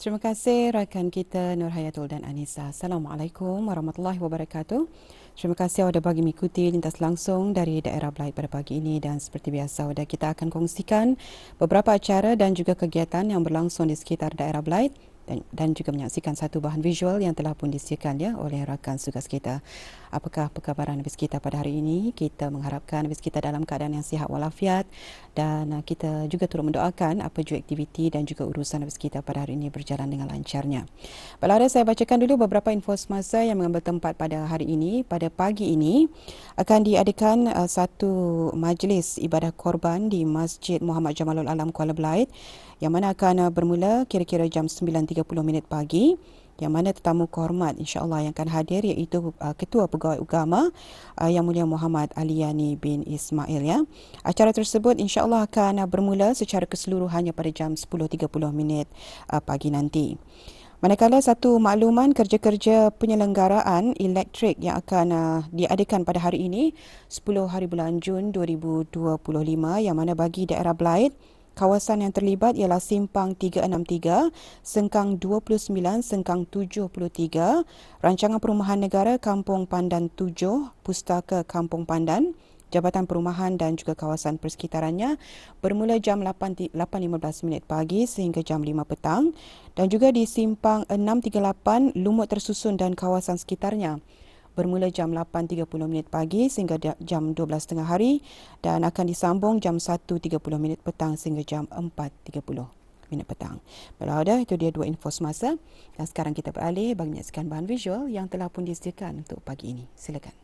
Terima kasih rakan kita Nur Hayatul dan Anissa. Assalamualaikum warahmatullahi wabarakatuh. Terima kasih awak bagi mengikuti lintas langsung dari daerah Blight pada pagi ini dan seperti biasa awak kita akan kongsikan beberapa acara dan juga kegiatan yang berlangsung di sekitar daerah Blight dan, dan juga menyaksikan satu bahan visual yang telah pun disediakan ya oleh rakan tugas kita. Apakah perkabaran Nabis kita pada hari ini? Kita mengharapkan Nabis kita dalam keadaan yang sihat walafiat dan uh, kita juga turut mendoakan apa juga aktiviti dan juga urusan Nabis kita pada hari ini berjalan dengan lancarnya. Baiklah, saya bacakan dulu beberapa info semasa yang mengambil tempat pada hari ini. Pada pagi ini akan diadakan uh, satu majlis ibadah korban di Masjid Muhammad Jamalul Alam Kuala Belait yang mana akan uh, bermula kira-kira jam 9.30 minit pagi yang mana tetamu kehormat insya-Allah yang akan hadir iaitu uh, Ketua Pegawai Agama uh, Yang Mulia Muhammad Aliani bin Ismail ya. Acara tersebut insya-Allah akan uh, bermula secara keseluruhannya pada jam 10.30 minit uh, pagi nanti. Manakala satu makluman kerja-kerja penyelenggaraan elektrik yang akan uh, diadakan pada hari ini 10 hari bulan Jun 2025 yang mana bagi daerah Blythe Kawasan yang terlibat ialah Simpang 363, Sengkang 29, Sengkang 73, Rancangan Perumahan Negara Kampung Pandan 7, Pustaka Kampung Pandan, Jabatan Perumahan dan juga kawasan persekitarannya bermula jam 8.15 minit pagi sehingga jam 5 petang dan juga di Simpang 638, Lumut Tersusun dan kawasan sekitarnya bermula jam 8.30 minit pagi sehingga jam 12.30 hari dan akan disambung jam 1.30 minit petang sehingga jam 4.30 minit petang. Baiklah, dah itu dia dua info semasa. Dan sekarang kita beralih bagi menyaksikan bahan visual yang telah pun disediakan untuk pagi ini. Silakan.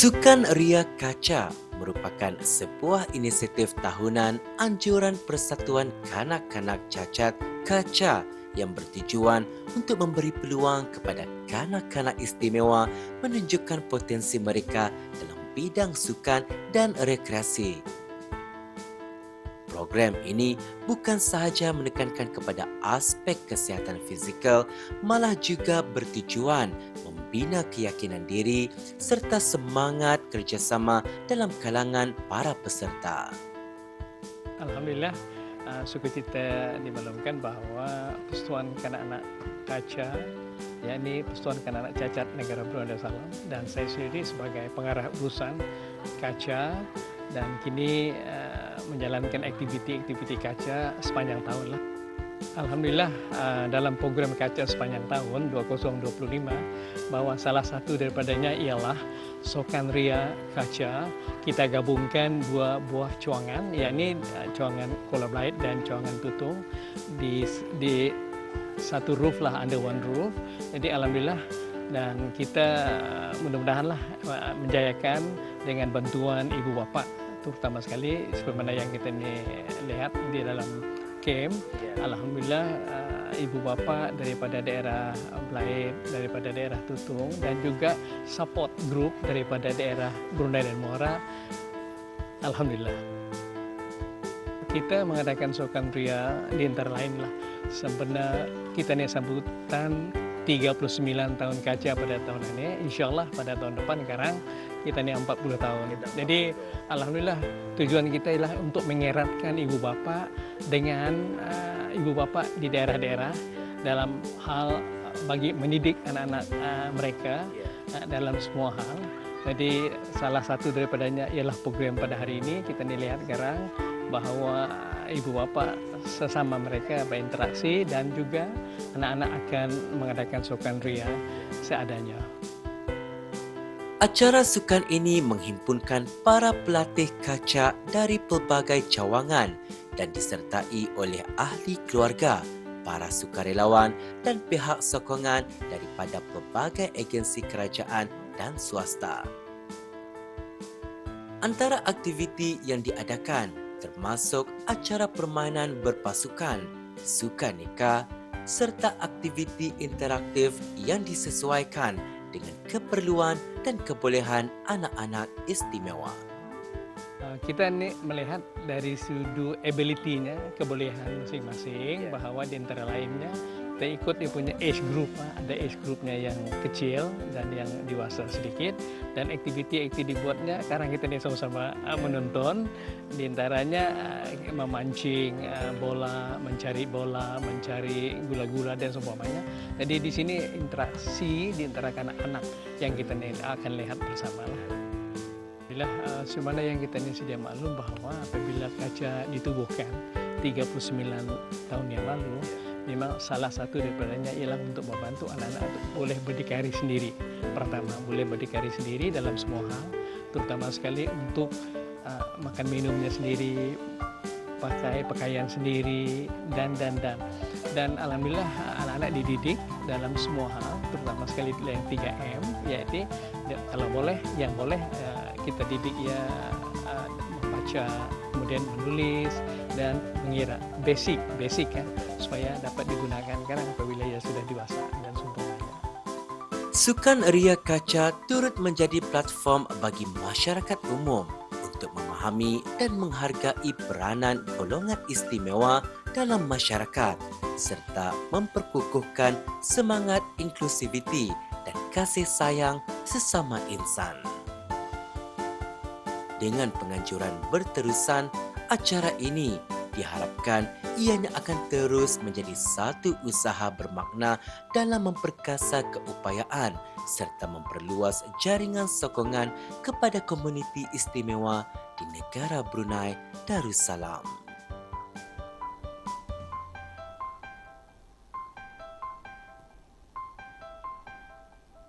Sukan Ria Kaca merupakan sebuah inisiatif tahunan anjuran Persatuan Kanak-Kanak Cacat Kaca yang bertujuan untuk memberi peluang kepada kanak-kanak istimewa menunjukkan potensi mereka dalam bidang sukan dan rekreasi. Program ini bukan sahaja menekankan kepada aspek kesihatan fizikal, malah juga bertujuan membina keyakinan diri serta semangat kerjasama dalam kalangan para peserta. Alhamdulillah, uh, suka kita dimaklumkan bahawa Persatuan Kanak-Kanak Kaca yakni Persatuan Kanak-Kanak Cacat Negara Brunei Darussalam dan saya sendiri sebagai pengarah urusan Kaca dan kini uh, menjalankan aktiviti-aktiviti Kaca sepanjang tahun lah. Alhamdulillah uh, dalam program kaca sepanjang tahun 2025 bahawa salah satu daripadanya ialah Sokan Ria Kaca. Kita gabungkan dua buah cuangan yakni uh, cuangan Kuala Blight dan cuangan Tutung di di satu roof lah under one roof. Jadi alhamdulillah dan kita uh, mudah-mudahanlah menjayakan dengan bantuan ibu bapa terutama sekali. Seperti mana yang kita ni lihat di dalam camp. Yeah. Alhamdulillah uh, ibu bapa daripada daerah Blaid, daripada daerah Tutung dan juga support group daripada daerah Brunei dan Muara. Alhamdulillah. Kita mengadakan sokan pria di antara lain lah. Sebenarnya kita ni sambutan 39 tahun kaca pada tahun ini. InsyaAllah pada tahun depan sekarang kita ni 40 tahun. Jadi alhamdulillah tujuan kita ialah untuk mengeratkan ibu bapa dengan uh, ibu bapa di daerah-daerah dalam hal bagi mendidik anak-anak uh, mereka uh, dalam semua hal. Jadi salah satu daripadanya ialah program pada hari ini kita ni lihat sekarang bahawa ibu bapa sesama mereka berinteraksi dan juga anak-anak akan mengadakan sukan ria seadanya. Acara sukan ini menghimpunkan para pelatih kaca dari pelbagai cawangan dan disertai oleh ahli keluarga, para sukarelawan dan pihak sokongan daripada pelbagai agensi kerajaan dan swasta. Antara aktiviti yang diadakan termasuk acara permainan berpasukan, sukan nikah serta aktiviti interaktif yang disesuaikan dengan keperluan dan kebolehan anak-anak istimewa. Uh, kita ini melihat dari sudut ability-nya, kebolehan masing-masing yeah. bahawa di antara lainnya kita ikut dia punya age group ada age groupnya yang kecil dan yang dewasa sedikit. Dan aktiviti-aktiviti dibuatnya sekarang kita ni sama-sama uh, menonton. Di antaranya uh, memancing bola mencari bola mencari gula-gula dan seumpamanya. Jadi di sini interaksi di antara anak-anak yang kita ni akan lihat bersama lah. Bila semana yang kita ni sedia maklum bahawa apabila kaca ditubuhkan 39 tahun yang lalu memang salah satu daripadanya ialah untuk membantu anak-anak boleh berdikari sendiri. Pertama, boleh berdikari sendiri dalam semua hal, terutama sekali untuk uh, makan minumnya sendiri, pakai pakaian sendiri dan dan dan dan alhamdulillah anak-anak dididik dalam semua hal terutama sekali yang 3M yaitu kalau boleh yang boleh uh, kita didik ya uh, membaca kemudian menulis dan mengira basic basic ya supaya dapat digunakan karena apabila ia sudah dewasa dan seumpamanya. Sukan Ria Kaca turut menjadi platform bagi masyarakat umum untuk memahami dan menghargai peranan golongan istimewa dalam masyarakat serta memperkukuhkan semangat inklusiviti dan kasih sayang sesama insan. Dengan penganjuran berterusan, acara ini diharapkan ianya akan terus menjadi satu usaha bermakna dalam memperkasa keupayaan serta memperluas jaringan sokongan kepada komuniti istimewa di negara Brunei Darussalam.